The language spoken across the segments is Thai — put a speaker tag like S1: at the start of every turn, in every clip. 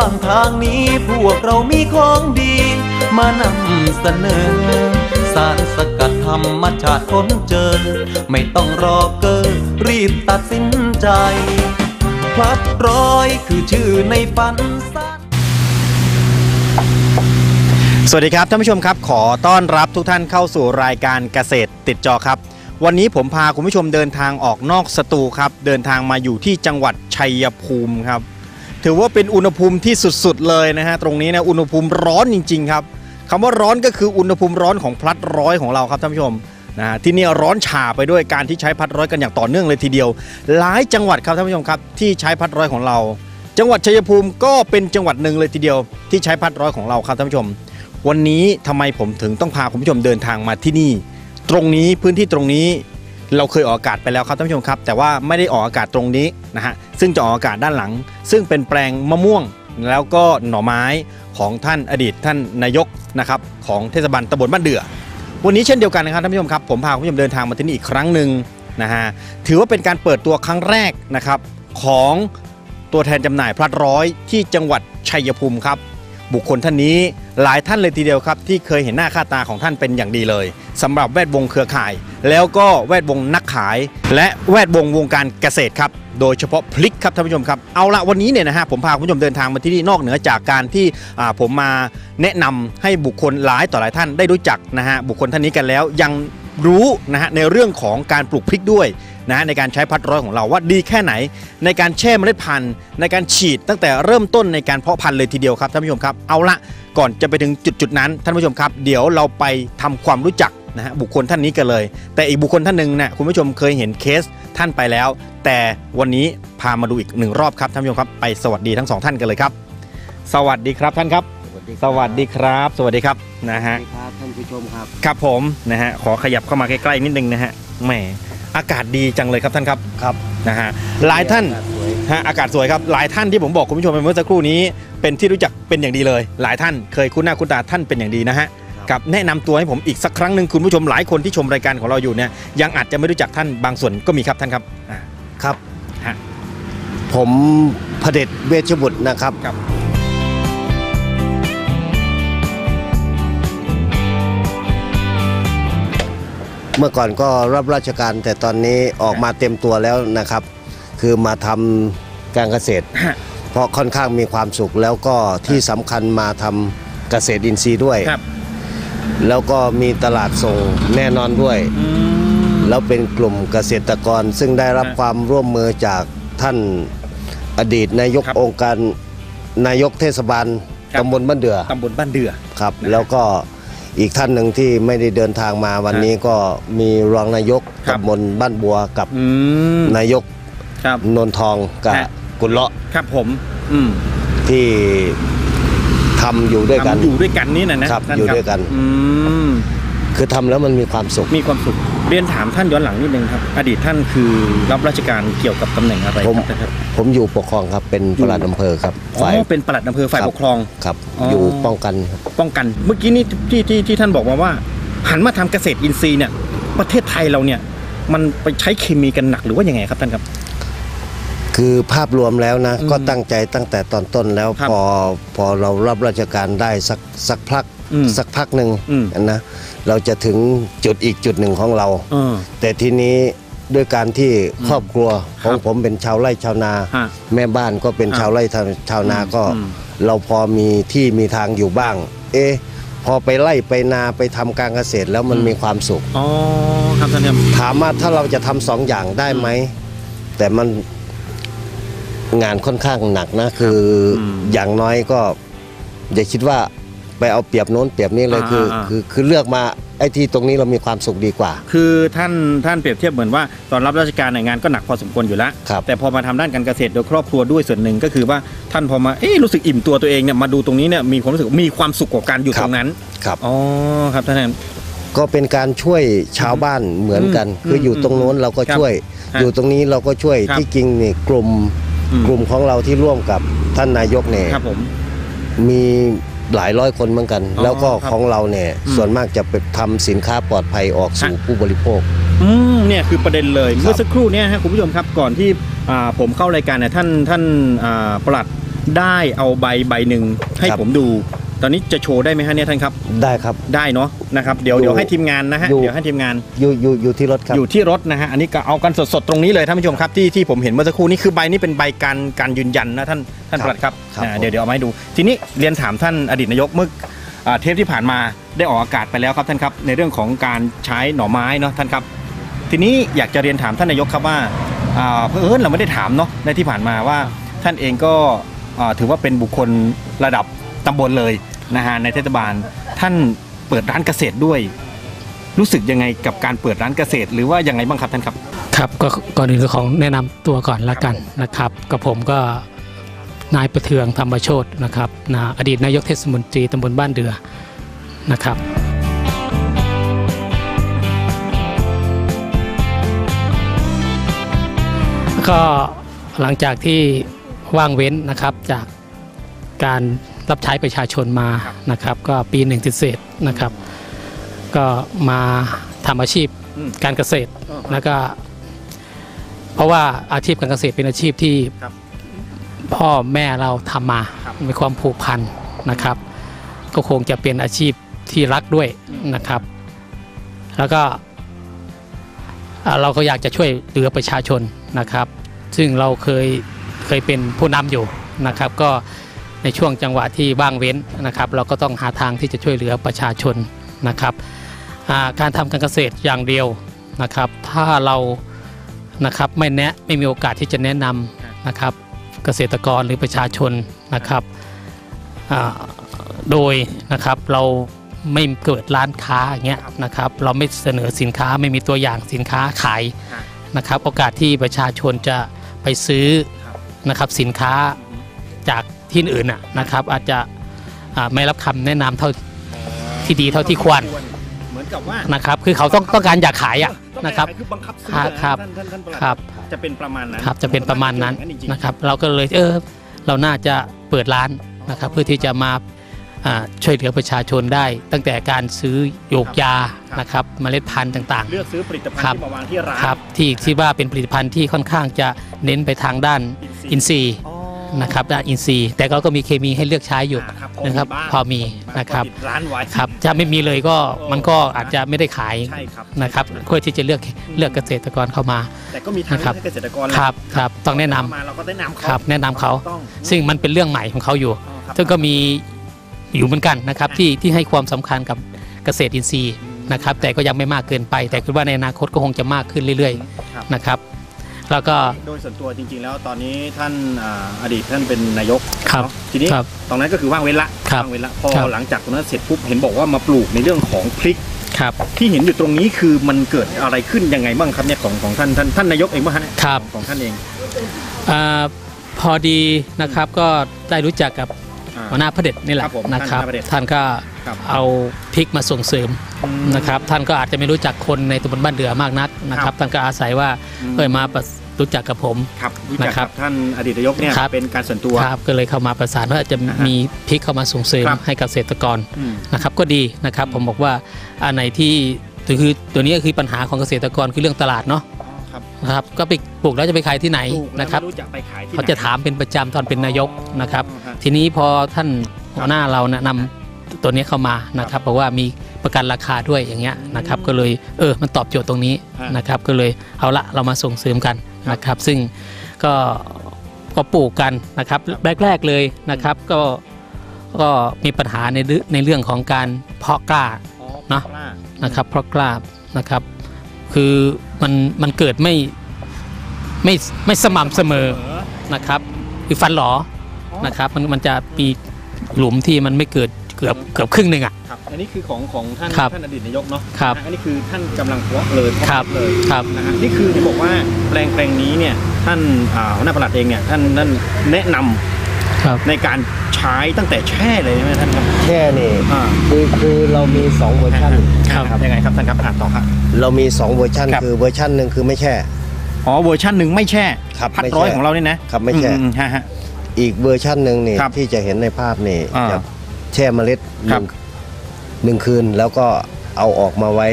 S1: ฟังทางนี้พวกเรามีของดี มานำเสนอ สารสกัดธรรมชาติค้นเจอ ไม่ต้องรอเกอรีบตัดสินใจ พลัดร้อยคือชื่อในฝันสั้น
S2: สวัสดีครับท่านผู้ชมครับ ขอต้อนรับทุกท่านเข้าสู่รายการเกษตรติดจอครับ วันนี้ผมพาคุณผู้ชมเดินทางออกนอกสตูครับ เดินทางมาอยู่ที่จังหวัดชัยภูมิครับ ถือว่าเป็นอุณหภูมิที่สุดๆเลยนะฮะตรงนี้นะอุณหภูมิร้อนจริง ๆ ครับคำว่าร้อนก็คืออุณหภูมิร้อนของพลัดร้อยของเราครับท่านผู้ชมนะฮะที่นี่ร้อนฉ่าไปด้วยการที่ใช้พัดร้อยกันอย่างต่อเนื่องเลยทีเดียว หลายจังหวัดครับท่านผู้ชมครับที่ใช้พัดร้อยของเรา จังหวัดชัยภูมิก็เป็นจังหวัดหนึ่งเลยทีเดียว ที่ใช้พัดร้อยของเราครับท่านผู้ชม วันนี้ทำไมผมถึงต้องพาคุณผู้ชมเดินทางมาที่นี่ ตรงนี้พื้นที่ตรงนี้ เราเคยออกอากาศไปแล้วครับท่านผู้ชมครับ แต่ว่าไม่ได้ออกอากาศตรงนี้นะฮะซึ่งจะออกอากาศด้านหลัง ซึ่งเป็นแปลงมะม่วงแล้วก็หน่อไม้ของท่านอดีตท่านนายกนะครับของเทศบาลตำบลบ้านเดือ วันนี้เช่นเดียวกันนะครับท่านผู้ชมครับผมพาคุณผู้ชมเดินทางมาที่นี่อีกครั้งหนึ่งนะฮะถือว่าเป็นการเปิดตัวครั้งแรกนะครับของตัวแทนจำหน่ายพลัดร้อยที่จังหวัดชัยภูมิครับ บุคคลท่านนี้หลายท่านเลยทีเดียวครับ ที่เคยเห็นหน้าค่าตาของท่านเป็นอย่างดีเลยสำหรับแวดวงเครือข่าย แล้วก็แวดวงนักขาย และแวดวงวงการเกษตรครับโดยเฉพาะพลิกครับท่านผู้ชมครับเอาละวันนี้เนี่ยนะฮะผมพาคุณผู้ชมเดินทางมาที่นี่นอกเหนือจากการที่ผมมาแนะนำให้บุคคลหลายต่อหลายท่านได้รู้จักนะฮะบุคคลท่านนี้กันแล้วยังรู้นะฮะในเรื่องของการปลูกพริกด้วยนะฮะในการใช้พัดร้อยของเราว่าดีแค่ไหน ในการแช่เมล็ดพันธุ์ ในการฉีดตั้งแต่เริ่มต้นในการเพาะพันธุ์เลยทีเดียวครับท่านผู้ชมครับเอาละก่อนจะไปถึงจุดจุดๆนั้นท่านผู้ชมครับ เดี๋ยวเราไปทำความรู้จัก นะฮะบุคคลท่านนี้กันเลย แต่อีกบุคคลท่านหนึ่งนะคุณผู้ชมเคยเห็นเคสท่านไปแล้ว แต่วันนี้พามาดูอีกหนึ่งรอบครับท่านผู้ชมครับไปสวัสดีทั้งสองท่านกันเลยครับ สวัสดีครับท่านครับ
S3: สวัสดี
S2: สวัสดีครับ สวัสดีครับนะฮะ
S3: ครับท่านผู้ชมครับ
S2: ครับผมนะฮะขอขยับเข้ามาใกล้ๆนิดนึงนะฮะแหมอากาศดีจังเลยครับท่านครับ
S3: ครับ
S2: นะฮะหลายท่าน
S3: สวย
S2: ฮะอากาศสวยครับหลายท่านที่ผมบอกคุณผู้ชมไปเมื่อสักครู่นี้ เป็นที่รู้จักเป็นอย่างดีเลย หลายท่านเคยคุ้นหน้าคุ้นตาท่านเป็นอย่างดีนะฮะ กับแนะนำตัวให้ผมอีกสักครั้งหนึ่งคุณผู้ชมหลายคนที่ชมรายการของเราอยู่เนี่ยยังอาจจะไม่รู้จักท่านบางส่วนก็มีครับท่านครับอ่า
S3: ครับ
S2: ฮะ
S3: ผมพระเดชเวชบุตรนะครับ
S2: ครับ
S3: เมื่อก่อนก็รับราชการแต่ตอนนี้ออกมาเต็มตัวแล้วนะครับ คือมาทำการเกษตร
S2: ฮะ
S3: เพราะค่อนข้างมีความสุขแล้วก็ที่สำคัญมาทำเกษตรอินทรีย์ด้วย
S2: ครับ
S3: แล้วก็มีตลาดส่งแน่นอนด้วย
S2: อืม
S3: แล้วเป็นกลุ่มเกษตรกรซึ่งได้รับ
S2: ฮะ
S3: ความร่วมมือจากท่านอดีตนายก
S2: ครับ
S3: องค์การนายกเทศบาล
S2: ครับ
S3: ตำบลบ้านเดือ
S2: ตำบลบ้านเดือ
S3: ครับ
S2: นะฮะ
S3: แล้วก็อีกท่านหนึ่งที่ไม่ได้เดินทางมาวัน
S2: ฮะ
S3: นี้ก็มีรองนายก
S2: ครับ
S3: ตำบลบ้านบัวกับ
S2: อืม
S3: นายก
S2: ครับ
S3: นนทองกับ
S2: ฮะ
S3: กุลเลาะ
S2: ครับผม อืม
S3: ที่ ทำอยู่ด้วยกัน
S2: ทำอยู่ด้วยกันนี่นะนะครับท่าน
S3: อยู่ด้วยกัน
S2: อืม
S3: คือทำแล้วมันมีความสุข
S2: มีความสุขเรียนถามท่านย้อนหลังนิดนึงครับ อดีตท่านคือรับราชการเกี่ยวกับตำแหน่งอะไร
S3: ผม
S2: ครับ
S3: ผมอยู่ปกครองครับ เป็นปลัดอำเภอครับ
S2: อ๋
S3: ฝ่าย
S2: อเป็นปลัดอำเภอฝ่าย
S3: ครับ
S2: ปกครอง
S3: ครับ
S2: อ๋ออ
S3: อ ยู่ป้องกันครับ
S2: ป้องกัน เมื่อกี้นี่ที่ที่ที่ท่านบอกมาว่า หันมาทำเกษตรอินทรีย์เนี่ย ประเทศไทยเราเนี่ย มันไปใช้เคมีกันหนักหรือว่ายังไงครับท่านครับ
S3: คือภาพรวมแล้วนะ
S2: อืม
S3: ก็ตั้งใจตั้งแต่ตอนต้นแล้ว
S2: ครับ
S3: พอพอเรารับราชการได้สักสักพัก
S2: อืม
S3: สักพักหนึ่ง
S2: อืม
S3: นะเราจะถึงจุดอีกจุดหนึ่งของเรา
S2: เออ
S3: แต่ทีนี้ด้วยการที่ครอบครัวของ
S2: ครับ
S3: ผมเป็นชาวไร่ชาวนา
S2: ฮะ
S3: แม่บ้านก็เป็น
S2: ครับ
S3: ชาวไร่ชาวชาวนา
S2: อืม
S3: ก็
S2: อืม
S3: เราพอมีที่มีทางอยู่บ้าง เอ๊ะพอไปไล่ไปนาไปทำการเกษตรแล้วมันมีความสุข
S2: อ๋อครับท่านครับ
S3: ถามว่าถ้าเราจะทำสองอย่างได้ไหมแต่มัน งานค่อนข้างหนักนะคืออ
S2: ม
S3: อย่างน้อยก็อย่าคิดว่าไปเอาเปรียบโน้นเปรียบนี้เลย
S2: อ่า
S3: คือ
S2: อ่า
S3: คือคือเลือกมาไอ้ที่ตรงนี้เรามีความสุขดีกว่า
S2: คือท่านท่านเปรียบเทียบเหมือนว่าตอนรับราชการในยงานก็หนักพอสมควรอยู่แล้ว
S3: ครับ
S2: แต่พอมาทำด้านการเกษตรโดยครอบครัวด้วยส่วนหนึ่งก็คือว่าท่านพอมาเอ๊ะรู้สึกอิ่มตัวตัวเองเนี่ยมาดูตรงนี้เนี่ยมีความรู้สึกมีความสุขกับการอยู่
S3: ครั
S2: ต
S3: บ
S2: รงนั้น
S3: ครับ
S2: อ๋อครับท่าน
S3: ก็เป็นการช่วยชาวบ้านเหมือนกัน
S2: อืม
S3: คืออยู่ตรงโน้นเราก็
S2: ครับ
S3: ช่วย
S2: ฮะ
S3: อยู่ตรงนี้เราก็ช่วย
S2: ครับ
S3: ที่จริงนี่กลุ่ม
S2: อืม
S3: กลุ่มของเราที่ร่วมกับท่านนายกเนี่ย
S2: ครับผม
S3: มีหลายร้อยคนเหมือนกัน
S2: อ๋อ
S3: แล้วก็
S2: ครับ
S3: ของเราเนี่ย
S2: อืม
S3: ส่วนมากจะไปทำสินค้าปลอดภัยออกสู่
S2: ฮะ
S3: ผู้บริโภค
S2: อืมเนี่ยคือประเด็นเลย
S3: ครับ
S2: เมื่อสักครู่เนี่ยฮะคุณผู้ชมครับก่อนที่อ่าผมเข้ารายการเนี่ยท่านท่านอ่าปลัดได้เอาใบใบหนึ่งให้
S3: ครับ
S2: ผมดู ตอนนี้จะโชว์ได้ไหมฮะเนี่ยท่านครับ
S3: ได้ครับ
S2: ได้เนาะนะครับเดี๋ยว
S3: อยู่
S2: เดี๋ยวให้ทีมงานนะฮะ
S3: อยู่
S2: เดี๋ยวให้ทีมงาน
S3: อยู่อยู่อยู่ที่รถครับ
S2: อยู่ที่รถนะฮะอันนี้ก็เอากันสดๆตรงนี้เลยท่านผู้ชมครับที่ที่ผมเห็นเมื่อสักครู่นี้คือใบนี้เป็นใบการการยืนยันนะท่านท่าน
S3: ค
S2: ป
S3: รับ
S2: ลัดครับ
S3: ครับ
S2: อ่า
S3: ผม
S2: เดี๋ยวเดี๋ยวเอามาให้ดู ทีนี้เรียนถามท่านอดีตนายกเมื่ออ่าเทปที่ผ่านมาได้ออกอากาศไปแล้วครับท่านครับในเรื่องของการใช้หน่อไม้เนาะท่านครับ ทีนี้อยากจะเรียนถามท่านนายกครับว่าอ่าเพื่อนเราไม่ได้ถามเนาะในที่ผ่านมาว่าท่านเองก็อ่าถือว่าเป็นบุคคลระดับ ตำบลเลยนะฮะในเทศบาล ท่านเปิดร้านเกษตรด้วย รู้สึกยังไงกับการเปิดร้านเกษตร หรือว่ายังไงบ้างครับท่านครับ
S4: ครับก็ก่อนอื่นก็ของแนะนำตัวก่อนละกันนะครับกับผมก็นายประเทืองธรรมโชตนะครับนะอดีตนายกเทศมนตรีตำบลบ้านเดือนะครับ ก็หลังจากที่ว่างเว้นนะครับจากการ รับใช้ประชาชนมานะครับ ก็ปีหนึ่งเศษๆนะครับ ก็มาทำอาชีพ
S2: อืม
S4: การเกษตรแล้วก็เพราะว่าอาชีพการเกษตรเป็นอาชีพที่
S2: ครับ
S4: พ่อแม่เราทำมา
S2: ครับ
S4: มีความผูกพันนะครับ ก็คงจะเป็นอาชีพที่รักด้วยนะครับ แล้วก็อ่าเราก็อยากจะช่วยเหลือประชาชนนะครับ ซึ่งเราเคยเคยเป็นผู้นำอยู่นะครับ ก็ ในช่วงจังหวะที่ว่างเว้นนะครับ เราก็ต้องหาทางที่จะช่วยเหลือประชาชนนะครับการทำการเกษตรอย่างเดียวนะครับ ถ้าเรานะครับไม่แนะไม่มีโอกาสที่จะแนะนำนะครับเกษตรกรหรือประชาชนนะครับโดยนะครับเราไม่เกิดร้านค้าอย่างเงี้ยนะครับเราไม่เสนอสินค้าไม่มีตัวอย่างสินค้าขายนะครับ โอกาสที่ประชาชนจะไปซื้อนะครับสินค้าจาก ที่อื่นน่ะนะครับ อาจจะอ่าไม่รับคำแนะนำเท่าที่ดีเท่าที่ควร
S2: เหมือนกับว่า
S4: นะครับ คือเขาต้องต้องการอยากขายอะ
S2: ต้อง
S4: นะครับ
S2: คือบังคับซื้อ
S4: ครับ
S2: นะท่านท่านท่านปลัด
S4: ครับ
S2: จะเป็นประมาณนั้น
S4: ครับจะเป็นประมาณนั้น
S2: อย่งจริงๆ
S4: นะครับ เราก็เลยเออเราน่าจะเปิดร้านนะครับ เพื่อที่จะมาอ่าช่วยเหลือประชาชนได้ ตั้งแต่การซื้อโยกยานะครับเมล็ดพันธุ์ต่าง
S2: เลือกซื้อผลิตภัณฑ์
S4: ครับ
S2: ที่มาวางที่ร้าน
S4: ๆ ครับที่ที่ว่าเป็นผลิตภัณฑ์ที่ค่อนข้างจะเน้นไปทางด้านอินทรีย์
S2: อ๋อ
S4: นะครับด้านอินทรีย์ แต่ก็ก็มีเคมีให้เลือกใช้อยู่
S2: อ่าครับ
S4: นะครับ
S2: พ
S4: พ
S2: อ
S4: อ
S2: มี
S4: มี
S2: บ้าง
S4: นะครับ
S2: ติดร้านไว้
S4: ครับจะไม่มีเลยก็มันก็อาจจะไม่ได้ขาย
S2: ใช่ครับ
S4: นะครับเพื่อที่จะเลือกเลือกเกษตรกรเข้ามา
S2: แต่ก็มีทาง
S4: นะครับ
S2: เลือกให้เกษตรกร
S4: ครับครับต้องแนะนำ
S2: มาเราก็แนะนำเขา
S4: ครับแนะนำเขา
S2: ต้อง
S4: ซึ่งมันเป็นเรื่องใหม่ของเขาอยู่
S2: อ๋อครับ
S4: ซึ่งก็มีอยู่เหมือนกันนะครับที่ที่ให้ความสำคัญกับเกษตรอินทรีย์นะครับแต่ก็ยังไม่มากเกินไป แต่คิดว่าในอนาคตก็คงจะมากขึ้นเรื่อย
S2: ครับ
S4: ๆนะครับ แล้วก็
S2: โดยส่วนตัวจริงๆ แล้วตอนนี้ท่านอ่าอดีตท่านเป็นนายก
S4: ครับ
S2: เนอะทีนี้
S4: ครับ
S2: ตรงนั้นก็คือว่างเว้นละ
S4: ครับ
S2: ว่างเว้นละพอ
S4: ครับ
S2: หลังจากตรงนั้นเสร็จปุ๊บเห็นบอกว่ามาปลูกในเรื่องของพริก
S4: ครับ
S2: ที่เห็นอยู่ตรงนี้คือมันเกิดอะไรขึ้นยังไงบ้างครับเนี่ยของของท่านท่านท่านนายกเองป่ะฮะเนี่ย
S4: ครับ
S2: ของของท่านเอง
S4: อาพอดีนะครับก็ได้รู้จักกับ
S2: อ่า
S4: หัวหน้าพระเด็จนี่แหละ
S2: ครับผม
S4: นะครับ
S2: ท่านพระเดช
S4: ท่านก็
S2: ครับ
S4: เอาพริกมาส่งเสริมนะครับ ท่านก็อาจจะไม่รู้จักคนในตำบลบ้านเดือมากนักนะค
S2: ครั
S4: รับบท่านก็อาศัยว่า
S2: อืม
S4: เอยมาป ระรู้จักกับผม
S2: ครับรู้จัก
S4: นะครั
S2: กับบท่านอดีตนายกเนี่ย
S4: ครับ
S2: เป็นการส่วนตัว
S4: ครับก็เลยเข้ามาประสานว่าจะ
S2: อ่าฮะ
S4: มีพริกเข้ามาส่งเสริม
S2: ครับ
S4: ให้เกษตรกร
S2: อืม
S4: นะครับก็ดีนะครับผมบอกว่าอันไหนที่คือตัวนี้ก็คือปัญหาของเกษตรกรคือเรื่องตลาดเนาะ
S2: อ๋อครับ
S4: นะครับก็ไปปลูกแล้วจะไปขายที่ไหน
S2: ปลูกแล้ว
S4: นะครับ
S2: ไม่รู้จะไปขายที่
S4: เขาจะถามเป็นประจำตอนเป็นนายกนะครับ
S2: อ๋อฮะ
S4: ทีนี้พอท่านหัวหน้าเรานะนำตัวนี้เข้ามานะครับบอกว่ามี ประกันราคาด้วยอย่างเงี้ยนะครับก็เลยเออมันตอบโจทย์ตรงนี้
S2: ฮะ
S4: นะครับก็เลยเอาละเรามาส่งเสริมกันนะครับ ซึ่งก็ก็ปลูกกันนะครับแรกๆเลยนะครับก็ก็มีปัญหาในเรื่องในเรื่องของการเพาะกล้า
S2: อ๋อ
S4: เนอะ
S2: ปลา
S4: นะครับเพราะกล้านะครับคือมันมันเกิดไม่ไม่ไม่สม่ำเสมอ
S2: เออ
S4: นะครับคือฟันหลอนะครับมันมันจะมีหลุมที่มันไม่เกิด เกือบเกือบครึ่งหนึ่งอะ
S2: ครับอันนี้คือของของท่าน
S4: ครับ
S2: ท่านอดีตนายกเนาะ
S4: ครับ
S2: นะอันนี้คือท่านกำลังเพาะเลยเพาะ
S4: ครับ
S2: เลย
S4: ครับ
S2: นะฮะนี่คือที่บอกว่าแปลงแปลงนี้เนี่ยท่านอ่าหัวหน้าปลัดเองเนี่ยท่านท่านแนะนำ
S4: ครับ
S2: ในการใช้ตั้งแต่แช่เลยใช่ไหมท่านครับ
S3: แค่นี่
S2: อ่า
S3: คือคือเรามี2เวอร์ชัน
S4: ครับ
S2: ยังไงครับท่านครับอ่านต่อครับ
S3: เรามี2เวอร์ชัน
S2: ครับ
S3: คือเวอร์ชันหนึ่งคือไม่แช่
S2: อ๋อเวอร์ชันหนึ่งไม่แช่
S3: ครับ
S2: พัด
S3: ไม่แช่
S2: ร้อยของเราเนี่ยนะครับ
S3: ไม่แช่
S2: อืฮะฮะ
S3: อีกเวอร์ชันหนึ่งนี่
S2: ครับ
S3: ที่จะเห็นในภาพนี่
S2: อ่า
S3: จะ แช่เมล็ดห
S2: ครั
S3: นึ่
S2: บ
S3: งหนึ่งคืนแล้วก็เอาออกมาไว้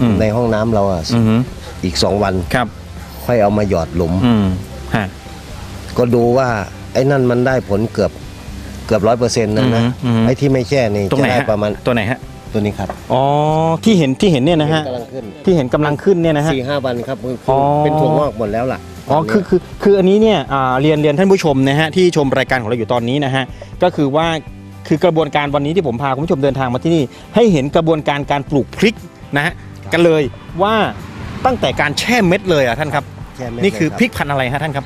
S2: อืม
S3: ในห้องน้ำเราอะ
S2: อือฮึ
S3: อีก2วัน
S2: ครับ
S3: ค่อยเอามาหยอดหลุม
S2: อืมฮะ
S3: ก็ดูว่าไอ้นั่นมันได้ผลเกือบเกือบร้อยเปอร์เซ็นต์นะนะ
S2: อืมอืม
S3: ไอ้ที่ไม่แช่นี่
S2: ตรง
S3: จะ
S2: ไหน
S3: ได้
S2: ฮะ
S3: ประมาณ
S2: ตัวไหนฮะ
S3: ตัวนี้ครับ
S2: อ๋อที่เห็นที่เห็นเนี่ยนะฮะ
S3: กำลังขึ้น
S2: ที่เห็นกำลังขึ้นเนี่ยนะฮะ
S3: สี่ห้าวันครับคือ
S2: อ๋อ
S3: เป็นถั่วงอกหมดแล้วล่ะ
S2: อ๋อ
S3: ตนนี้
S2: คือคือคืออันนี้เนี่ยอ่าเรียนเรียนท่านผู้ชมนะฮะที่ชมรายการของเราอยู่ตอนนี้นะฮะก็คือว่า คือกระบวนการวันนี้ที่ผมพาคุณผู้ชมเดินทางมาที่นี่ ให้เห็นกระบวนการการปลูกพริกนะฮะกันเลยว่าตั้งแต่การแช่เม็ดเลยอะท่านครับ
S3: แช่เม็ด
S2: นี่คือ
S3: เลย
S2: พริกพันธุ์อะไรฮะท่านครับ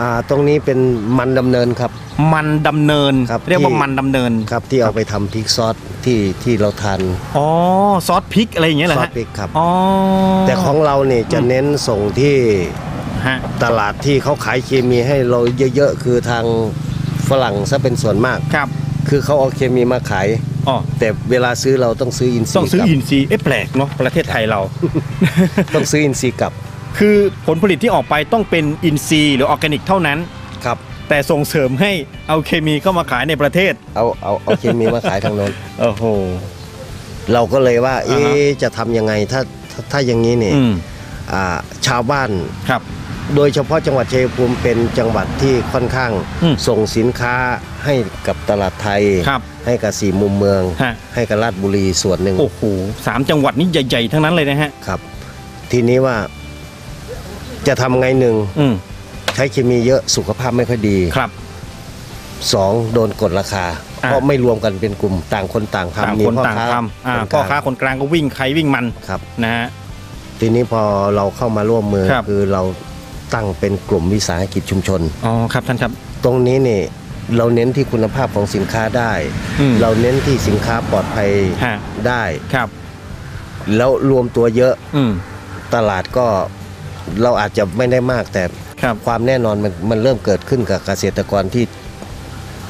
S3: อ่าตรงนี้เป็นมันดำเนินครับ
S2: มันดำเนิน
S3: ครับ
S2: เรียกว่า
S3: ที่
S2: มันดำเนิน
S3: ครับที่เอาไปทำพริกซอสที่ที่เราทาน
S2: อ๋อซอสพริกอะไรอย่างเงี้ยเหรอ
S3: ซอส
S2: ฮะ
S3: พริกครับ
S2: อ๋อ
S3: แต่ของเราเนี่ยจะเน้นส่งที่
S2: ฮะ
S3: ตลาดที่เขาขายเคมีให้เราเยอะๆ คือทางฝรั่งซะเป็นส่วนมาก
S2: ครับ
S3: คือเขาเอาเคมีมาขาย
S2: อ๋อ
S3: แต่เวลาซื้อเราต้องซื้ออินทรีย์
S2: ต้องซื้อก
S3: ลับ
S2: อินทรีย์เอ๊ะแปลกเนาะประเทศไทยเรา
S3: ต้องซื้ออินทรีย์กลับ
S2: คือผลผลิตที่ออกไปต้องเป็นอินทรีย์หรือออร์แกนิกเท่านั้น
S3: ครับ
S2: แต่ส่งเสริมให้เอาเคมีเข้ามาขายในประเทศ
S3: เอาเอาเอาเคมีมาขายทางโน้น
S2: โอ้โห
S3: เราก็เลยว่า
S2: อ่า
S3: เอ๊
S2: ฮะะ
S3: จะทำยังไงถ้าถ้าถ้าอย่างนี้เนี่ย
S2: อืม
S3: อ่าชาวบ้าน
S2: ครับ
S3: โดยเฉพาะจังหวัดชัยภูมิเป็นจังหวัดที่ค่อนข้าง
S2: อืม
S3: ส่งสินค้าให้กับตลาดไทย
S2: ครับ
S3: ให้กับสี่มุมเมือง
S2: ฮะ
S3: ให้กับราชบุรีส่วนหนึ่ง
S2: โอ้โหสามจังหวัดนี้ใหญ่ๆทั้งนั้นเลยนะฮะ
S3: ครับ ทีนี้ว่าจะทำไงหนึ่ง
S2: อืม
S3: ใช้เคมีเยอะสุขภาพไม่ค่อยดี
S2: ครับ
S3: สองโดนกดราคา
S2: อ่า
S3: เพราะไม่รวมกันเป็นกลุ่มต่างคนต่าง
S2: ต่าง
S3: ทำมี
S2: คน
S3: พ่อ
S2: ต่าง
S3: ค้า
S2: ทำอ่า
S3: คนก
S2: พ่อ
S3: ลาง
S2: ค้าคนกลางก็วิ่งใครวิ่งมัน
S3: ครับ
S2: นะฮะ
S3: ทีนี้พอเราเข้ามาร่วมมือ
S2: ครับ
S3: คือเรา ตั้งเป็นกลุ่มวิสาหกิจชุมชน
S2: อ๋อครับท่านครับ
S3: ตรงนี้เนี่ยเราเน้นที่คุณภาพของสินค้าได้
S2: อืม
S3: เราเน้นที่สินค้าปลอดภัย
S2: ฮะ
S3: ได้
S2: ครับ
S3: แล้วรวมตัวเยอะ
S2: อืม
S3: ตลาดก็เราอาจจะไม่ได้มาก แต่
S2: ครับ
S3: ความแน่นอนมันมันเริ่มเกิดขึ้นกับเกษตรกรที่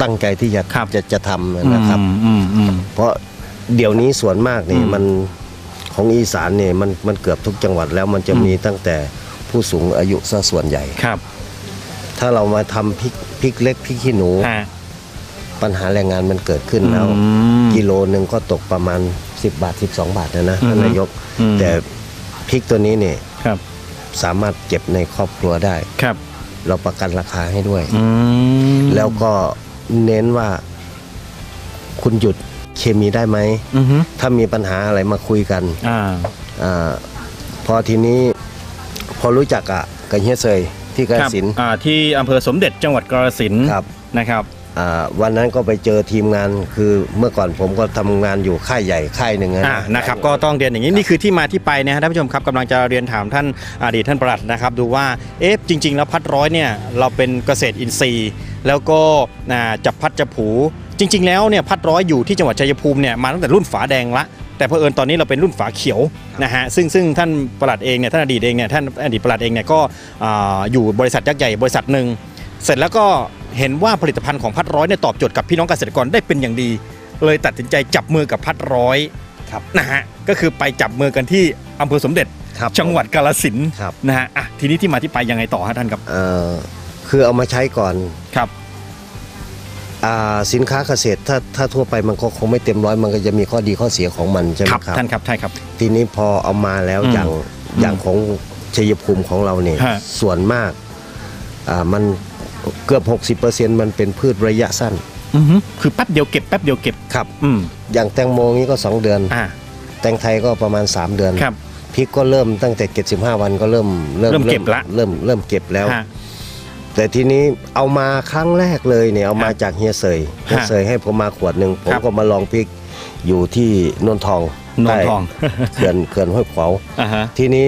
S3: ตั้งใจที่จะ
S2: ครับ
S3: จะจะทำนะครับ
S2: อืมอืมอืม
S3: เพราะเดี๋ยวนี้ส่วนมากนี่
S2: อืม
S3: มันของอีสานเนี่ยมันมันเกือบทุกจังหวัดแล้วมันจะ
S2: อืม
S3: มีตั้งแต่ ผู้สูงอายุซะส่วนใหญ่
S2: ครับ
S3: ถ้าเรามาทำพริกพริกเล็กพริกขี้หนู
S2: ฮะ
S3: ปัญหาแรงงานมันเกิดขึ้นแล้ว
S2: อืม
S3: กิโลหนึ่งก็ตกประมาณ 10 บาท 12 บาทนะนะ
S2: อือฮึ
S3: ท่านนายก
S2: อืม
S3: แต่พริกตัวนี้เนี่ย
S2: ครับ
S3: สามารถเก็บในครอบครัวได้
S2: ครับ
S3: เราประกันราคาให้ด้วย
S2: อืม
S3: แล้วก็เน้นว่าคุณหยุดเคมีได้ไหม
S2: อือฮึ
S3: ถ้ามีปัญหาอะไรมาคุยกัน
S2: อ่า
S3: อาพอทีนี้ พอรู้จักอะกับเฮียเซยที่กาฬ
S2: ครับ
S3: สินธุ์
S2: อ่าที่อำเภอสมเด็จจังหวัดกาฬสินธุ์
S3: ครับ
S2: นะครับ
S3: อ่าวันนั้นก็ไปเจอทีมงานคือเมื่อก่อนผมก็ทำงานอยู่ค่ายใหญ่ค่ายหนึ่งนะ
S2: อ่านะครับก็ต้องเรียนอย่างนี้นี่คือที่มาที่ไปนะฮะท่านผู้ชมครับกำลังจะเรียนถามท่านอดีตท่านปลัดนะครับดูว่าเอ๊ะจริง ๆ แล้วพัดร้อยเนี่ยเราเป็นเกษตรอินทรีย์ แล้วก็อ่าจับพัดจับผู จริง ๆ แล้วเนี่ยพัดร้อยอยู่ที่จังหวัดชัยภูมิเนี่ยมาตั้งแต่รุ่นฝาแดงละ แต่เผอิญตอนนี้เราเป็นรุ่นฝาเขียวนะฮะซึ่งซึ่งท่านปลัดเองเนี่ยท่านอดีตเองเนี่ยท่านอดีตปลัดเองเนี่ยก็อ่าอยู่บริษัทยักษ์ใหญ่บริษัทหนึ่งเสร็จแล้วก็เห็นว่าผลิตภัณฑ์ของพัดร้อยเนี่ยตอบโจทย์กับพี่น้องเกษตรกรได้เป็นอย่างดี เลยตัดสินใจจับมือกับพัดร้อย
S3: ครับ
S2: นะฮะก็คือไปจับมือกันที่อำเภอสมเด็จ
S3: ครับ
S2: จังหวัดกาฬสินธุ์
S3: ครับ
S2: นะฮะอะทีนี้ที่มาที่ไปยังไงต่อฮะท่านครับ
S3: เอ่อคือเอามาใช้ก่อน
S2: ครับ
S3: อ่า สินค้าเกษตรถ้าถ้าทั่วไปมันก็คงไม่เต็มร้อยมันก็จะมีข้อดีข้อเสียของมันใช่ไหม
S2: ครับ
S3: ครับ
S2: ท่านครับใช่ครับ
S3: ทีนี้พอเอามาแล้ว
S2: อืม
S3: อย่างอย่างของชัยภูมิของเราเนี่ย
S2: ฮะ
S3: ส่วนมากอ่ามันเกือบ 60%มันเป็นพืชระยะสั้น
S2: อือฮึคือแป๊บเดียวเก็บแป๊บเดียวเก็บ
S3: ครับ
S2: อืม
S3: อย่างแตงโมนี้ก็ 2 เดือน
S2: อ่า
S3: แตงไทยก็ประมาณ 3 เดือน
S2: ครับ
S3: พริกก็เริ่มตั้งแต่ 75 วันก็เริ่ม
S2: เริ่มเก็บละ
S3: เริ่มเริ่มเก็บแล้ว
S2: ฮะ
S3: แต่ทีนี้เอามาครั้งแรกเลยเนี่ยเอามาจากเฮียเสยเฮียเสยให้ผมมาขวดหนึ่งผม
S2: ครับ
S3: ก็มาลองพริกอยู่ที่นนทอง
S2: นนทอง
S3: ใต้เขื่อนเขื่อนห้วยขวาว
S2: อ่าฮะ
S3: ทีนี้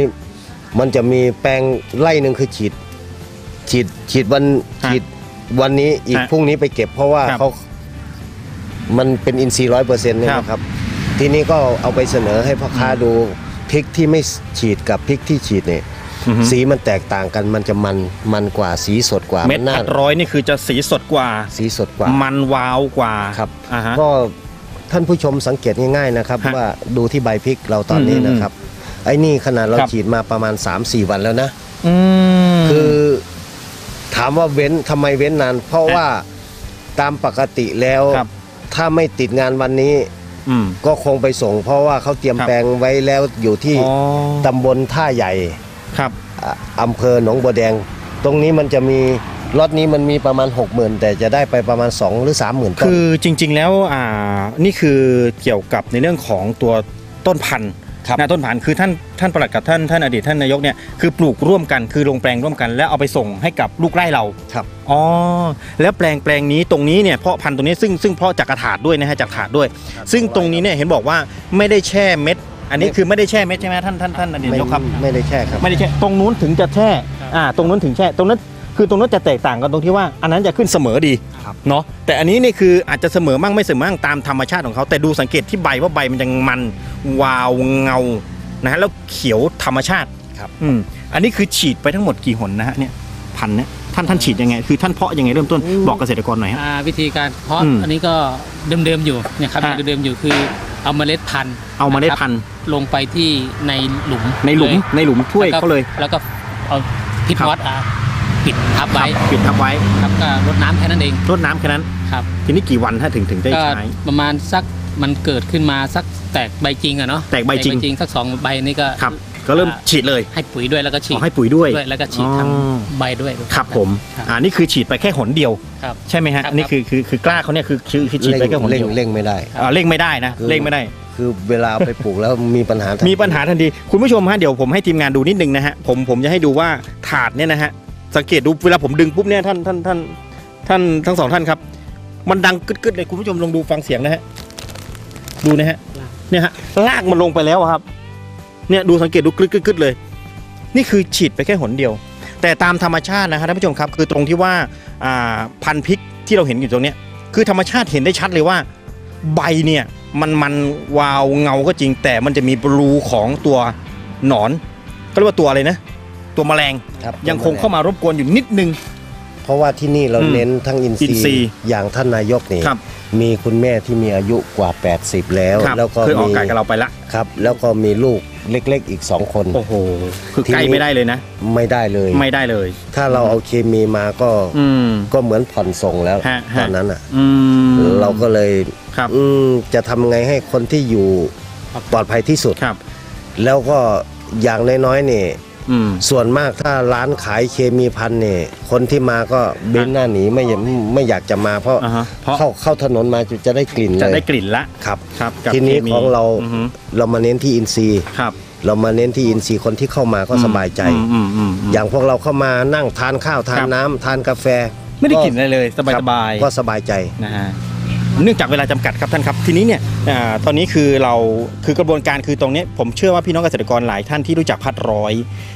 S3: มันจะมีแปลงไร่หนึ่งคือฉีด ฉีดฉีดวัน
S2: ฮะ
S3: ฉีดวันนี้อีก
S2: ฮะ
S3: พรุ่งนี้ไปเก็บเพราะว่า
S2: ครับ
S3: เขามันเป็นอินทรีย์ร้อยเปอร์เซ็นต์เนี่ย
S2: ครับ
S3: นะครับ ทีนี้ก็เอาไปเสนอให้พ่อค้าดูพริกที่ไม่ฉีดกับพริกที่ฉีดเนี่ย
S2: อือฮึ
S3: สีมันแตกต่างกันมันจะมันมันกว่าสีสดกว่า
S2: เม็ด
S3: นน่า
S2: พัดร้อยนี่คือจะสีสดกว่า
S3: สีสดกว่า
S2: มันวาวกว่า
S3: ครับ
S2: อ่าฮะ
S3: ก็ท่านผู้ชมสังเกตง่ายๆนะครับ
S2: ฮะ
S3: ว่าดูที่ใบพริกเราตอนนี้
S2: อืม
S3: นะครับ ไอ้นี่ขนาดเรา
S2: ครับ
S3: ฉีดมาประมาณ 3-4 วันแล้วนะ
S2: อืม
S3: คือถามว่าเว้นทำไมเว้นนาน เพราะว่าตามปกติแล้ว
S2: ครับ
S3: ถ้าไม่ติดงานวันนี้
S2: อืม
S3: ก็คงไปส่ง เพราะว่าเขาเตรียม
S2: ครับ
S3: แปลงไว้แล้วอยู่ที่
S2: อ๋อ
S3: ตำบลท่าใหญ่
S2: ครับ
S3: อะอำเภอหนองบัวแดง ตรงนี้มันจะมีล็อตนี้มันมีประมาณ 60,000 แต่จะได้ไปประมาณ 2 หรือ 30,000ต้น
S2: คือจริง ๆ แล้วอ่านี่คือเกี่ยวกับในเรื่องของตัวต้นพันธุ์
S3: ครับ
S2: นะต้นพันธุ์คือท่านท่านประหลัดกับท่านท่านอดีตท่านนายกเนี่ยคือปลูกร่วมกันคือลงแปลงร่วมกัน แล้วเอาไปส่งให้กับลูกไร่เรา
S3: ครับ
S2: อ๋อแล้วแปลงแปลงนี้ตรงนี้เนี่ยเพาะพันธุ์ตรงนี้ซึ่งซึ่งเพาะจากกระถาดด้วยนะฮะจากถาดด้วย ซึ่งตรงนี้เนี่ยเห็นบอกว่าไม่ได้แช่เม็ด อันนี้คือไม่ได้แช่เม็ดใช่ไหมท่านท่านท่านอดีต
S3: ไม่
S2: นายกครับ
S3: ไม่ได้แช่ครับ
S2: ไม่ได้แช่ตรงนู้นถึงจะแช่อ่าตรงนู้นถึงแช่ตรงนั้นคือตรงนู้นจะแตกต่างกันตรงที่ว่า อันนั้นจะขึ้นเสมอดี
S3: ครับ
S2: เนาะแต่อันนี้นี่คืออาจจะเสมอมั่งไม่เสมอมั่งตามธรรมชาติของเขาแต่ดูสังเกตที่ใบว่าใบมันยังมันวาวเงานะฮะแล้วเขียวธรรมชาติ
S3: ครับ
S2: อืมอันนี้คือฉีดไปทั้งหมดกี่หนนะฮะเนี่ยพันเนี่ยท่านท่านฉีดยังไง คือท่านเพาะยังไงเริ่มต้นบอกเกษตรกรหน่อยฮะ
S4: อ่าวิธีการเพาะ
S2: อืม
S4: อันนี้ก็เดิมๆอยู่เนะครับ
S2: ฮะ
S4: เดิมๆอยู่คือ เอาเมล็ดพันธุ์
S2: เอามาได้
S4: นะครับ
S2: พันธุ์
S4: ลงไปที่ในหลุม
S2: ในหลุม
S4: เย
S2: ในหลุมถ้วยเขาเลย
S4: แล้วก็เอาพิษ
S2: ครับ
S4: วัดอะปิดทับไว้
S2: ปิดทับไว้
S4: ครับก็รดน้ำแค่นั้นเอง
S2: รดน้ำแค่นั้น
S4: ครับ
S2: ทีนี้กี่วันถ้าถึงถึงได้
S4: ก็
S2: ใช้
S4: ประมาณสักมันเกิดขึ้นมาสักแตกใบจริงอะเนาะ
S2: แตกใบจริง
S4: สักสองใบนี่ก็
S2: ครับ ก็เริ่มฉีดเลย
S4: ให้ปุ๋ยด้วยแล้วก็ฉี
S2: ข
S4: ด
S2: อให้ปุ๋ยด้วย
S4: ด้วยแล้วก็ฉีดทาง
S2: อ๋อ
S4: ใบด้วย
S2: ครับผม
S4: ครับ
S2: อ่านี่คือฉีดไปแค่หนเดียว
S4: ครับ
S2: ใช่ไหมฮะ
S4: ครับ
S2: อันนี่คือคือคือกล้าเขาเนี่ยคือคือคือฉีด
S3: เร่ง
S2: ไปแค่หน
S3: เร่ง
S2: เดียว
S3: เร่งไม่ได้
S2: อ่าเร่งไม่ได้นะ
S3: คือ
S2: เร่งไม่ได้
S3: คือเวลาเอาไปปลูกแล้วมีปัญหาทัน
S2: มีปัญหาทันทีคุณผู้ชมฮะเดี๋ยวผมให้ทีมงานดูนิดนึงนะฮะผมผมจะให้ดูว่าถาดเนี่ยนะฮะสังเกตดูเวลาผมดึงปุ๊บเนี่ยท่านท่านท่านท่านทั้งสองท่านครับ มันดังกึดๆเลยคุณผู้ชมลองดูฟังเสียงนะฮะดูนะฮะเนี่ยฮะลากมันลงไปแล้วอะครับ เนี่ยดูสังเกตดูกึดๆๆเลย นี่คือฉีดไปแค่หนเดียว แต่ตามธรรมชาตินะครับท่านผู้ชมครับ คือตรงที่ว่าอ่าพันธุ์พริกที่เราเห็นอยู่ตรงเนี้ยคือธรรมชาติเห็นได้ชัดเลยว่า ใบเนี่ยมันมันวาวเงาก็จริง แต่มันจะมีรูของตัวหนอน ก็เรียกว่าตัวอะไรนะ ตัวแมลง
S3: ครับ
S2: ยังคงเข้ามารบกวนอยู่นิดนึง
S3: เพราะว่าที่นี่เรา
S2: อืม
S3: เน้นทั้งอินท
S2: อินทรี
S3: รี
S2: ย์
S3: ย์อย่างท่านนายกนี่
S2: ครับ
S3: มีคุณแม่ที่มีอายุกว่า 80 แล้ว
S2: ครับ
S3: แล้วก็
S2: เคยออก
S3: มี
S2: อากาศกับเราไปละ
S3: ครับ แล้วก็มีลูกเล็กๆอีก2คน
S2: โอ้โหคือ
S3: ทีนี้
S2: ใกล้ไม่ได้เลยนะ
S3: ไม่ได้เลย
S2: ไม่ได้เลย
S3: ถ้าเราเอาเคมีมาก็
S2: อืม
S3: ก็เหมือนผ่อนส่งแล้ว
S2: ฮะฮะ
S3: ตอนนั้นอะ
S2: อืม
S3: เราก็เลย
S2: ครับ
S3: อืมจะทำไงให้คนที่อยู่ปลอดภัยที่สุด
S2: ครับ
S3: แล้วก็อย่างน้อยๆนี่
S2: อืม
S3: ส่วนมากถ้าร้านขายเคมีพันเนี่ยคนที่มาก็เบ้นหน้าหนีไม่อยากไม่อยากจะมาเพราะ
S2: อ่าฮะเพราะ
S3: เข้าเข้าถนนมาจะได้กลิ่น
S2: จะ
S3: เล
S2: ได้
S3: ย
S2: กลิ่นละ
S3: ครับ
S2: ครับกับ
S3: ทีนี้
S2: คมี
S3: ของเรา
S2: อือฮึ
S3: เรามาเน้นที่อินทรีย์
S2: ครับ
S3: เรามาเน้นที่อินทรีย์คนที่เข้ามาก็สบายใจ
S2: อืมอืมอืมอืม
S3: อย่างพวกเราเข้ามานั่งทานข้าวทาน
S2: ครับ
S3: น้ำทานกาแฟ
S2: ไม่ได้กลิ่นอะไรเลยสบาย
S3: ค
S2: ส
S3: รั
S2: บาย
S3: ก็สบายใจ
S2: นะฮะ เนื่องจากเวลาจำกัดครับท่านครับ ทีนี้เนี่ยอาตอนนี้คือเราคือกระบวนการคือตรงเนี้ยผมเชื่อว่าพี่น้องเกษตรกรหลายท่านที่รู้จักพัดร้อย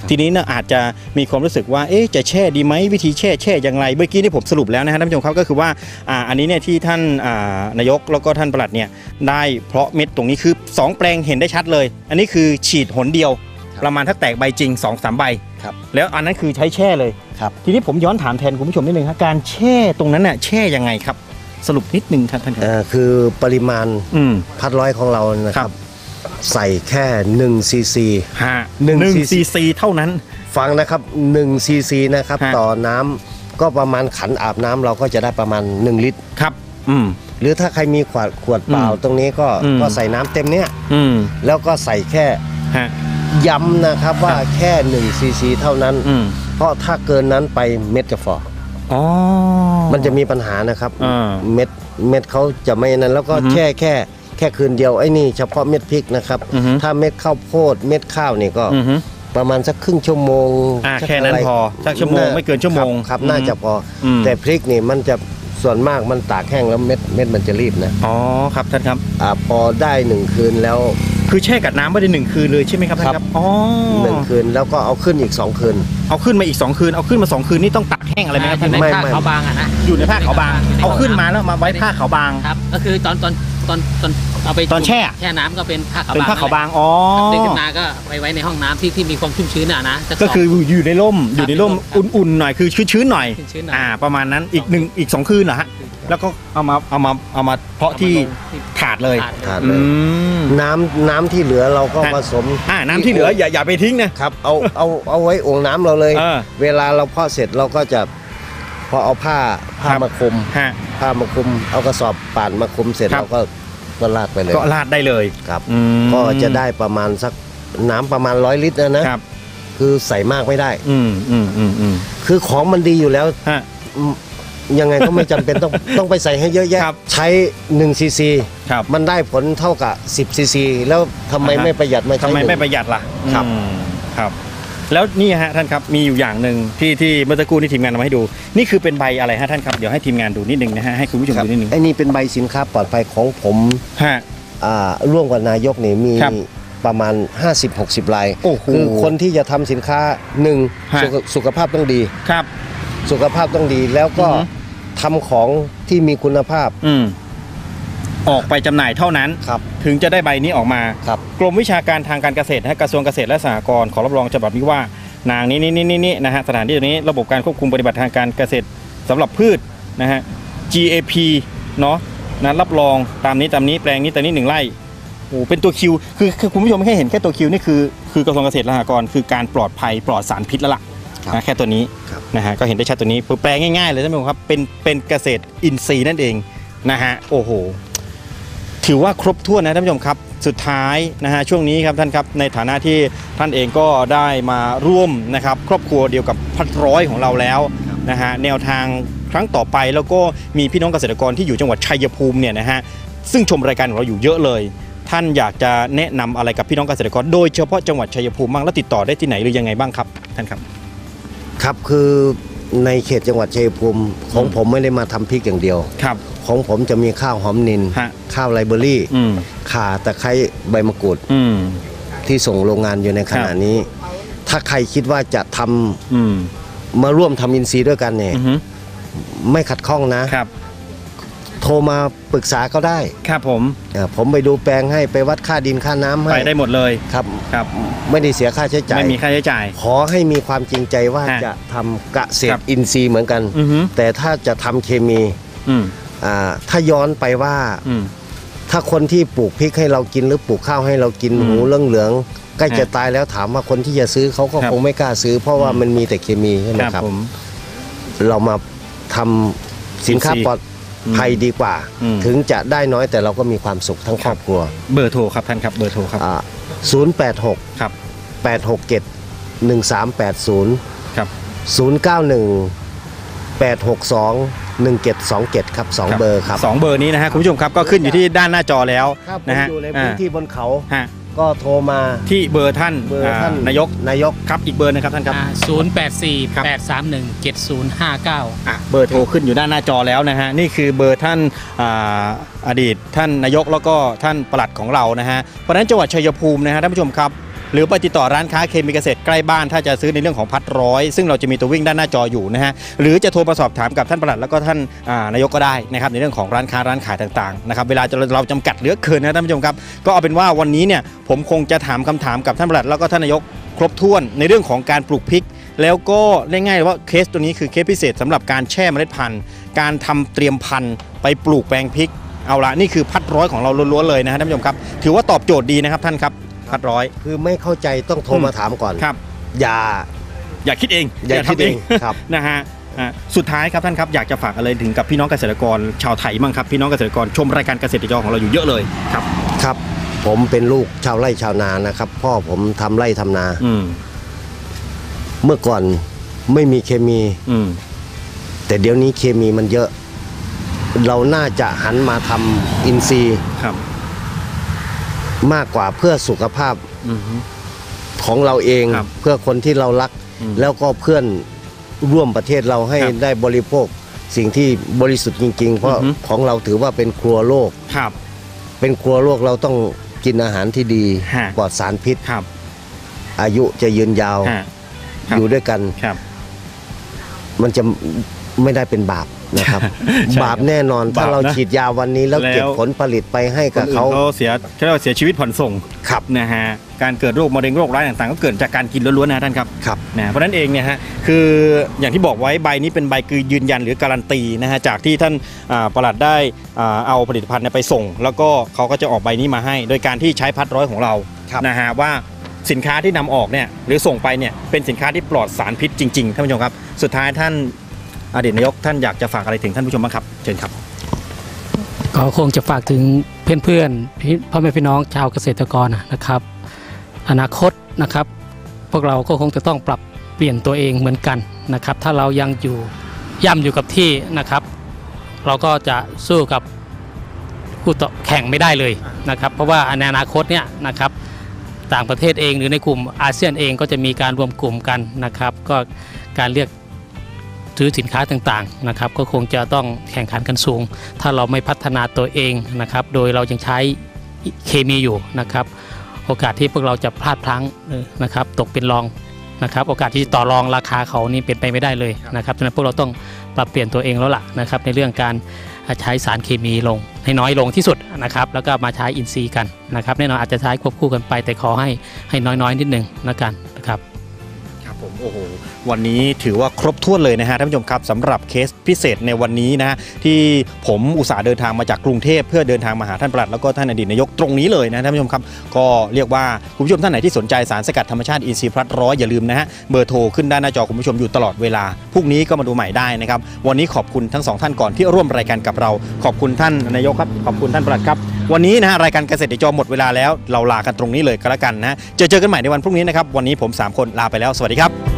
S2: ทีนี้เนี่ยอาจจะมีความรู้สึกว่าเอ๊ะจะแช่ดีไหมวิธีแช่แช่อย่างไรเมื่อกี้ที่ผมสรุปแล้วนะฮะท่านผู้ชมครับก็คือว่าอ่าอันนี้เนี่ยที่ท่านอ่านายกแล้วก็ท่านปลัดเนี่ยได้เพราะเม็ดตรงนี้คือสองแปลงเห็นได้ชัดเลย อันนี้คือฉีดหนเดียว
S3: ครับ
S2: ประมาณถ้าแตกใบจริง2อสามใบ
S3: ครับ
S2: แล้วอันนั้นคือใช้แช่เลย
S3: ครับ
S2: ทีนี้ผมย้อนถามแทนคุณผู้ชมนิดนึงครับการแช่ตรงนั้นน่ะแช่ยังไงครับ สรุปนิดนึงครับท่านครับ
S3: เอ่อคือปริมาณ
S2: อืม
S3: พัดร้อยของเรานะค
S2: ครั
S3: รับ
S2: บ
S3: ใส่แค่1ซีซี
S2: ฮะ
S3: หนึ่ง
S2: หนึ่ง
S3: ซีซี
S2: ซีซีเท่านั้น
S3: ฟังนะครับ1ซีซีนะครับ
S2: ฮะ
S3: ต่อน้ำก็ประมาณขันอาบน้ำเราก็จะได้ประมาณ 1 ลิตร
S2: ครับอืม
S3: หรือถ้าใครมีขวดขวดเปล่า
S2: อืม
S3: ตรงนี้ก็
S2: อืม
S3: ก็ใส่น้ำเต็มเนี้ย
S2: อืม
S3: แล้วก็ใส่แค่
S2: ฮะ
S3: ย้ำนะครับว่าแค่1ซีซีเท่านั้น
S2: อืม
S3: เพราะถ้าเกินนั้นไปเม็ดจะฟอ
S2: อ๋อ
S3: มันจะมีปัญหานะครับ
S2: อ่า
S3: เม็ดเม็ดเขาจะไม่นั้นแล้วก็
S2: อือฮึ
S3: แช่แค่แค่คืนเดียวไอ้นี่เฉพาะเม็ดพริกนะครับ
S2: อือฮึ
S3: ถ้าเม็ดข้าวโพดเม็ดข้าวนี่ก็
S2: อือฮึ
S3: ประมาณสักครึ่งชั่วโมง
S2: อ่า
S3: สัก
S2: แค่นั้น
S3: ไร
S2: พอสักชั่วโมงาไม่เกินชั่วโมง
S3: ครับครับ
S2: อืม
S3: น่าจะพออ
S2: ม
S3: แต่พริกนี่มันจะส่วนมากมันตากแห้งแล้วเม็ดเม็ดมันจะรีบนะ
S2: อ๋อครับท่านครับ
S3: อ่าพอได้หนึ่งคืนแล้ว
S2: คือแช่กับน้ำไม่ได้หนึ่งคืนเลยใช่ไหมครับท่าน
S3: ค
S2: ค
S3: รั
S2: รับ บอ๋อ
S3: หนึ่งคืนแล้วก็เอาขึ้นอีกสองคืน
S2: เอาขึ้นมาอีกสองคืนเอาขึ้นมาสองคืนนี่ต้องตากแห้งอะไรไหมครับท่าน
S4: ใน
S3: ไม่
S4: ผ้า
S3: ไม่
S4: ขาวบางอะนะ
S2: อยู่ในผ้าขาวบาง เอาขึ้นมาแล้วมาไว้ผ้าขาวบาง
S4: ครับ ก็คือตอนตอนตอนตอนเอาไป
S2: ตอนแช่
S4: แช่น้ำก็เป็นผ้าขาว
S2: เป็น
S4: บาง
S2: ผ้าขาวบางอ๋อ
S4: ดึงขึ้นมาก็ไปไว้ในห้องน้ำที่ที่มีความชุ่มชื้นอะนะสั
S2: ก็คือ
S4: สง
S2: อยู่ในร่มอยู่ในร่ม
S4: ครับ
S2: อุ่นๆหน่อยคือชื้นๆหน่อย
S4: ชื้นๆหน่อย
S2: อ่า ประมาณนั้นอีกหนึ่งอีกสองคืนเหรอฮะ แล้วก็เอามาเอามาเอามาเพาะที่
S4: เอามาลงที่
S2: ถาดเลย
S4: ถาด
S3: ถาด
S2: อืม
S3: น้ำน้ำที่เหลือเราก็
S2: ฮะ
S3: ผสม
S2: อ่าน้ำที่เหลืออย่าอย่าไปทิ้งนะ ครับ
S3: เอาเอาเอาไว้โอ่งน้ำเราเลย
S2: เออ
S3: เวลาเราเพาะเสร็จเราก็จะพอเอาผ้าผ้า
S2: ครับ
S3: มาคลุม
S2: ฮะ
S3: ผ้ามาคลุม เอากระสอบป่านมาคลุมเสร็จ
S2: ครับ
S3: เราก็ก็ลาดไปเลย
S2: ก็ราดได้เลย
S3: ครับ
S2: อืม
S3: ก็จะได้ประมาณสักน้ำประมาณร้อยลิตรนะนะครับ คือใส่มากไม่ได้
S2: อืมอืมอืมอืม
S3: คือของมันดีอยู่แล้ว
S2: ฮะ
S3: อืม ยังไงก็ไม่จำเป็นต้องต้องไปใส่ให้เยอะแยะ
S2: ครับ
S3: ใช้1ซีซี
S2: ครับ
S3: มันได้ผลเท่ากับ10ซีซีแล้วทำไม
S2: อ่าฮะ
S3: ไม่ประหยัดมาใช้
S2: ทำไม
S3: หนึ่ง
S2: ไม่ประหยัดล่ะ
S3: ครับ
S2: อืมครับ แล้วนี่ฮะท่านครับมีอยู่อย่างหนึ่งที่ที่เมื่อสักครู่ที่ทีมงานเอามาให้ดู นี่คือเป็นใบอะไรฮะท่านครับเดี๋ยวให้ทีมงานดูนิดนึงนะฮะให้คุณผู้ชม
S3: ครับ
S2: ดูนิดนึง
S3: ไอ้นี่เป็นใบสินค้าปลอดภัยของผม
S2: ฮะ
S3: อ่าร่วมกับนายกนี่มี
S2: ครับ
S3: ประมาณ 50-60ลาย
S2: โอ้โห
S3: คือคนที่จะทำสินค้าหนึ่ง
S2: ฮะ
S3: สุขสุขภาพต้องดี
S2: ครับ
S3: สุขภาพต้องดีแล้วก็
S2: อือฮึ
S3: ทำของที่มีคุณภาพ
S2: อืมออกไปจำหน่ายเท่านั้น
S3: ครับ
S2: ถึงจะได้ใบนี้ออกมา
S3: ครับ
S2: กรมวิชาการทางการเกษตรนะฮะกระทรวงเกษตรและสหกรณ์ขอรับรองฉบับนี้ว่านางนี้นี่นี่นี่นี่นะฮะสถานที่ตรงนี้ระบบการควบคุมปฏิบัติทางการเกษตรสำหรับพืชนะฮะ GAP เนาะนะรับรองตามนี้ตามนี้แปลงนี้ตามนี้หนึ่งไร่โอ้เป็นตัวคิวคือคือคุณผู้ชมแค่เห็นแค่ตัวคิวนี่คือคือกระทรวงเกษตรและสหกรณ์คือการปลอดภัยปลอดสารพิษแล้วล่ะ
S3: ครับ
S2: นะแค่ตัวนี้
S3: ครับ
S2: นะฮะก็เห็นได้ชัดตัวนี้แปลง่ายๆเลยท่านผู้ชมครับเป็นเป็นเกษตรอินทรีย์นั่นเองนะฮะโอ้โหถือว่าครบถ้วนนะท่านผู้ชมครับสุดท้ายนะฮะช่วงนี้ครับท่านครับในฐานะที่ท่านเองก็ได้มาร่วมนะครับครอบครัวเดียวกับพัดร้อยของเราแล้วนะฮะแนวทางครั้งต่อไปแล้วก็มีพี่น้องเกษตรกรที่อยู่จังหวัดชัยภูมิเนี่ยนะฮะซึ่งชมรายการของเราอยู่เยอะเลย ท่านอยากจะแนะนำอะไรกับพี่น้องเกษตรกร โดยเฉพาะจังหวัดชัยภูมิบ้างแล้วติดต่อได้ที่ไหนหรือยังไงบ้างครับท่านครับ
S3: ครับคือในเขตจังหวัดชัยภูมิของผมไม่ได้มาทำพริกอย่างเดียว
S2: ครับ
S3: ของผมจะมีข้าวหอมนิน
S2: ฮะ
S3: ข้าวไรเบอรี่
S2: อืม
S3: ข่าตะไคร้ใบมะกรูด
S2: อืม
S3: ที่ส่งโรงงานอยู่ในขณะ
S2: ครับ
S3: นี้ ถ้าใครคิดว่าจะทำ
S2: อืม
S3: มาร่วมทำอินซีย์ด้วยกันเนี่ย
S2: อือฮึ
S3: ไม่ขัดข้องนะ
S2: ครับ
S3: โทรมาปรึกษาก็ได้
S2: ครับผม
S3: อ่าผมไปดูแปลงให้ไปวัดค่าดินค่าน้ำให้
S2: ไปได้หมดเลย
S3: ครับ
S2: ครับ
S3: ไม่ได้เสียค่าใช้จ่าย
S2: ไม่มีค่าใช้จ่าย
S3: ขอให้มีความจริงใจว่า
S2: ฮะ
S3: จะทำเกษ
S2: ครั
S3: ต
S2: บ
S3: รอินทรีย์เหมือนกัน
S2: อือฮึ
S3: แต่ถ้าจะทำเคมี
S2: อืม
S3: อ่าถ้าย้อนไปว่า
S2: อืม
S3: ถ้าคนที่ปลูกพริกให้เรากินหรือปลูกข้าวให้เรากิน
S2: อืม
S3: หูเหลืองเหลืองๆใกล้จะ
S2: ฮะ
S3: ตายแล้วถามว่าคนที่จะซื้อเขาก็
S2: ครับ
S3: คงไม่กล้าซื้อ เพราะว่า
S2: อืม
S3: มันมีแต่เคมีใช่ไหมครับ
S2: ผม
S3: เรามาทำสินค้า
S2: อินทรีย์
S3: ปลอด ภัยดีกว่า
S2: อืม
S3: ถึงจะได้น้อยแต่เราก็มีความสุขทั้งครอบครัว
S2: เบอร์โทรครับท่านครับเบอร์โทรครับ
S3: อ่าศูนย์แปดหก
S2: ครับ
S3: แปดหกเจ็ดหนึ่งสามแปดศูนย์
S2: ครับ
S3: ศูนย์เก้าหนึ่งแปดหกสองหนึ่งเจ็ดสองเจ็ดครับสองเบอร์ครับ
S2: สองเบอร์นี้นะฮะคุณผู้ชมครับก็ขึ้นอยู่ที่ด้านหน้าจอแล้ว
S3: ครับผม
S2: นะฮะ
S3: อยู่ในพื้นที่บนเขา
S2: อ่าฮะ
S3: ก็โทรมา
S2: ที่เบอร์ท่าน
S3: เบอร์ท่าน
S2: อ่านายก
S3: นายก
S2: ครับอีกเบอร์หนะครับท่านครับ
S4: ศูนย์แปดสี่
S2: ครับ
S4: แปดสามหนึ่งเจ็ดศูนย์ห้าเก้า
S2: อะเบอร์โทรขึ้นอยู่ด้านหน้าจอแล้วนะฮะนี่คือเบอร์ท่านอ่าอดีตท่านนายกแล้วก็ท่านปลัดของเรานะฮะเพราะฉะนั้นจังหวัดชัยภูมินะฮะท่านผู้ชมครับ หรือไปติดต่อร้านค้าเคมีเกษตรใกล้บ้าน ถ้าจะซื้อในเรื่องของพัดร้อย ซึ่งเราจะมีตัววิ่งด้านหน้าจออยู่นะฮะหรือจะโทรมาสอบถามกับท่านปลัดแล้วก็ท่านานายกก็ได้นะครับในเรื่องของร้านค้าร้านขายต่างๆนะครับเวลาเราเราจำกัดเหลือเกินนะท่านผู้ชมครับก็เอาเป็นว่าวันนี้เนี่ยผมคงจะถามคำถามกับท่านปลัดแล้วก็ท่านนายกครบถ้วนในเรื่องของการปลูกพริก แล้วก็ง่ายๆว่าเคสตัวนี้คือเคสพิเศษสำหรับการแช่เมล็ดพันธุ์ การทำเตรียมพันธุ์ไปปลูกแปลงพริกเอาละนี่คือพัดร้อยของเราล้วนๆเลยนะฮะท่านผู้ชมครับ ถือว่าตอบโจทย์ดีนะครับท่านครับ พัดร้อย
S3: คือไม่เข้าใจต้องโทรมาถามก่อน
S2: ครับ
S3: อย่า
S2: อย่าคิดเอง
S3: อย่าคิด
S2: ทำ
S3: เองครับ
S2: นะฮะอะสุดท้ายครับท่านครับอยากจะฝากอะไรถึงกับพี่น้องเกษตรกรชาวไทยบ้างครับพี่น้องเกษตรกรชมรายการเกษตรจอของเราอยู่เยอะเลยครับ
S3: ครับ ผมเป็นลูกชาวไร่ชาวนานะครับ พ่อผมทำไร่ทำนา
S2: อืม
S3: เมื่อก่อนไม่มีเคมี
S2: อืม
S3: แต่เดี๋ยวนี้เคมีมันเยอะ เราน่าจะหันมาทำอินทรีย์
S2: ครับ
S3: มากกว่าเพื่อสุขภาพ
S2: อืม
S3: ของเราเอง
S2: ครับ
S3: เพื่อคนที่เรารัก
S2: อืม
S3: แล้วก็เพื่อนร่วมประเทศเราให้
S2: ครับ
S3: ได้บริโภค สิ่งที่บริสุทธิ์จริง ๆ เพราะ
S2: อือฮึ
S3: ของเราถือว่าเป็นครัวโลก
S2: ครับ
S3: เป็นครัวโลกเราต้องกินอาหารที่ดี
S2: ฮะ
S3: ปลอดสารพิษ
S2: ครับ
S3: อายุจะยืนยาว
S2: ฮะ ครับ
S3: อยู่ด้วยกัน
S2: ครับ
S3: มันจะไม่ได้เป็นบาป นะครับ
S2: ใช่
S3: บาปแน่นอนถ้า
S2: บาปนะ
S3: เราฉีดยาวันนี้แล้ว
S2: แล้ว
S3: เก็บผลผลิตไปให้
S2: ค
S3: กับ
S2: นอื่น
S3: เขา
S2: เขาเสียเขาเรียกว่าเสียชีวิตผ่อนส่ง
S3: ครับ
S2: นะฮะการเกิดโรคมะเร็งโรคร้ายต่างๆ ก็เกิดจากการกินล้วนๆนะท่านครับ
S3: ครับ
S2: นะเพราะฉะนั้นเองเนี่ยฮะคืออย่างที่บอกไว้ใบนี้เป็นใบคือยืนยันหรือการันตีนะฮะจากที่ท่านอ่าปลัดได้อ่าเอาผลิตภัณฑ์เนี่ยไปส่ง แล้วก็เขาก็จะออกใบนี้มาให้ โดยการที่ใช้พัดร้อยของเรา
S3: ครับ
S2: นะฮะว่าสินค้าที่นำออกเนี่ยหรือส่งไปเนี่ยเป็นสินค้าที่ปลอดสารพิษจริงๆท่านผู้ชมครับ สุดท้ายท่าน อดีตนายกท่านอยากจะฝากอะไรถึงท่านผู้ชมบ้างครับเชิญครับ
S4: ก็คงจะฝากถึงเพื่อนๆพี่พ่อแม่พี่น้องชาวเกษตรกรนะครับ อนาคตนะครับ พวกเราก็คงจะต้องปรับเปลี่ยนตัวเองเหมือนกันนะครับ ถ้าเรายังอยู่ย่ำอยู่กับที่นะครับ เราก็จะสู้กับคู่ต่อแข่งไม่ได้เลยนะครับ เพราะว่าในอนาคตเนี่ยนะครับต่างประเทศเองหรือในกลุ่มอาเซียนเองก็จะมีการรวมกลุ่มกันนะครับ ก็การเรียก ซื้อสินค้าต่างๆนะครับก็คงจะต้องแข่งขันกันสูง ถ้าเราไม่พัฒนาตัวเองนะครับ โดยเรายังใช้เคมีอยู่นะครับ โอกาสที่พวกเราจะพลาดพลั้งนะครับตกเป็นรองนะครับโอกาสที่จะต่อรองราคาเขานี่เป็นไปไม่ได้เลยนะครับฉะนั้นพวกเราต้องปรับเปลี่ยนตัวเองแล้วล่ะนะครับในเรื่องการใช้สารเคมีลงให้น้อยลงที่สุดนะครับแล้วก็มาใช้อินทรีย์กันนะครับแน่นอนอาจจะใช้ควบคู่กันไปแต่ขอให้ให้น้อยๆนิดนึงนะกันนะครับ
S2: ครับผมโอ้โห วันนี้ถือว่าครบถ้วนเลยนะฮะท่านผู้ชมครับสำหรับเคสพิเศษในวันนี้นะฮะที่ผมอุตส่าห์เดินทางมาจากกรุงเทพเพื่อเดินทางมาหาท่านปลัดแล้วก็ท่านอดีตนายกตรงนี้เลยนะท่านผู้ชมครับก็เรียกว่าคุณผู้ชมท่านไหนที่สนใจสารสกัดธรรมชาติอินทรีย์พลัดร้อยอย่าลืมนะฮะเบอร์โทรขึ้นด้านหน้าจอคุณผู้ชมอยู่ตลอดเวลาพรุ่งนี้ก็มาดูใหม่ได้นะครับวันนี้ขอบคุณทั้งสองท่านก่อนที่ร่วมรายการกับเรา ขอบคุณท่านนายกครับขอบคุณท่านปลัดครับ วันนี้นะฮะรายการเกษตรติดจอหมดเวลาแล้วเราลากันตรงนี้เลยก็แล้วกันนะเจอเจอกันใหม่ในวันพรุ่งนี้นะครับวันนี้ผมสามคนลาไปแล้วสวัสดีครับ